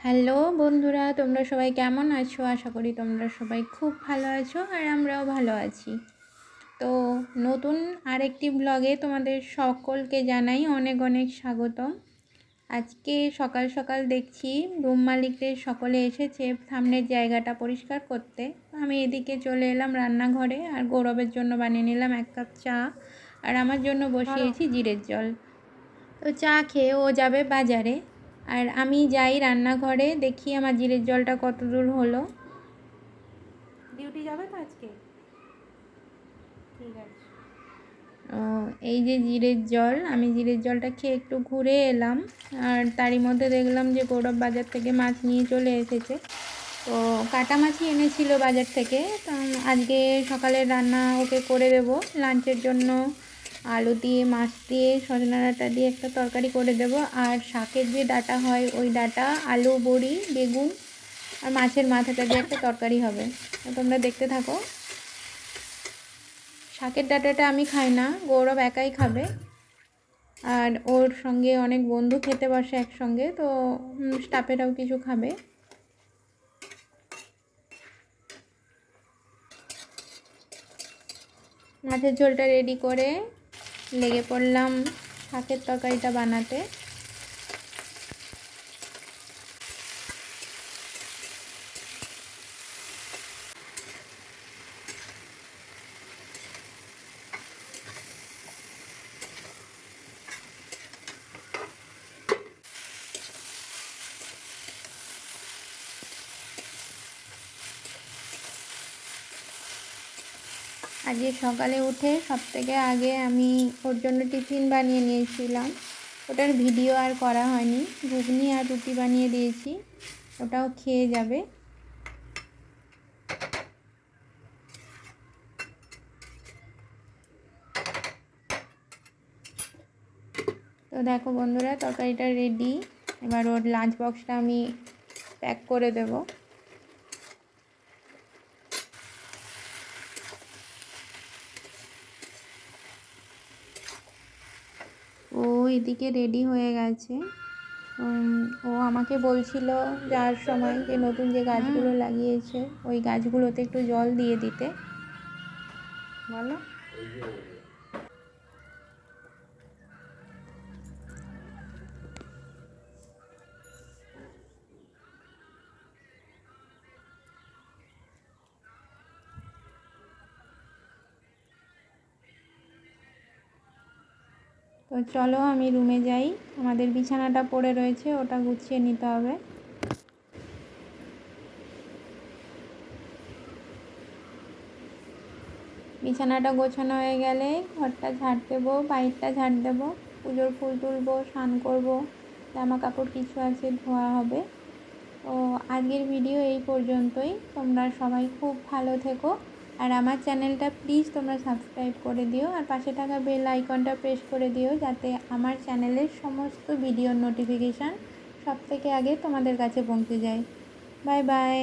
Hello বন্ধুরা তোমরা সবাই কেমন আছো? আশা করি তোমরা সবাই খুব ভালো আছো আর আমরাও ভালো আছি। তো নতুন আরেকটি ব্লগে তোমাদের সকলকে জানাই অনেক অনেক স্বাগতম। আজকে সকাল সকাল দেখছি রুম মালিকদের সকলে এসেছে সামনের জায়গাটা পরিষ্কার করতে। আমি এদিকে চলে এলাম রান্নাঘরে আর গৌরবের জন্য বানিয়ে নিলাম এক কাপ চা আর আমার জন্য বসিয়েছি জিরের জল। তো চা খেয়ে ও যাবে বাজারে। আর আমি যাই রান্নাঘরে দেখি আমার জিরের জলটা কত দূর হলো। ডিউটি যাবে তো আজকে? ঠিক আছে। ও এই যে জিরের জল আমি জিরের জলটা খেয়ে একটু ঘুরে এলাম। আর তারই মধ্যে দেখলাম যে গৌরব বাজার থেকে মাছ নিয়ে চলে এসেছে। তো কাটা মাছই এনেছিল বাজার থেকে। তো আজকে সকালের রান্না ওকে করে দেবো লাঞ্চের জন্য। আলু দিয়ে, মাছ দিয়ে, সজনা ডাঁটা দিয়ে একটা তরকারি করে দেব। আর শাকের যে ডাটা হয়, ওই ডাটা, আলু, বড়ি, বেগুন আর মাছের মাথাটা দিয়ে একটা তরকারি হবে। তোমরা দেখতে থাকো। শাকের ডাটাটা আমি খাই না, গৌরব একাই খাবে। আর ওর সঙ্গে অনেক বন্ধু খেতে বসে একসঙ্গে, তো স্টাফেরাও কিছু খাবে। মাছের ঝোলটা রেডি করে লেগে পড়লাম শাকের তরকারিটা বানাতে। আজকে সকালে উঠে সব থেকে আগে আমি ওর জন্য টিফিন বানিয়ে নিয়েছিলাম। ওটার ভিডিও আর করা হয়নি। ঘুগনি আর রুটি বানিয়ে দিয়েছি। ওটাও খেয়ে যাবে। তো দেখো বন্ধুরা, তরকারিটা রেডি এবার ওর লাঞ্চ বক্সটা আমি প্যাক করে দেবো। ও এদিকে রেডি হয়ে গেছে। ও আমাকে বলছিল যাওয়ার সময় যে নতুন যে গাছগুলো লাগিয়েছে, ওই গাছগুলোতে একটু জল দিয়ে দিতে। বলো? তো চলো আমি রুমে যাই। আমাদের বিছানাটা পড়ে রয়েছে, ওটা গুছিয়ে নিতে হবে। বিছানাটা গোছানো হয়ে গেলে ঘরটা ঝাড় দেবো, বাইরটা ঝাড় দেবো, পুজোর ফুল তুলবো, স্নান করব জামা কাপড় কিছু আছে ধোয়া হবে। তো আজকের ভিডিও এই পর্যন্তই। তোমরা সবাই খুব ভালো থেকো। আর আমার চ্যানেলটা প্লিজ তোমরা সাবস্ক্রাইব করে দিও আর পাশে থাকা বেল আইকনটা প্রেস করে দিও যাতে আমার চ্যানেলের সমস্ত ভিডিওর নোটিফিকেশান সব থেকে আগে তোমাদের কাছে পৌঁছে যায়। Bye bye.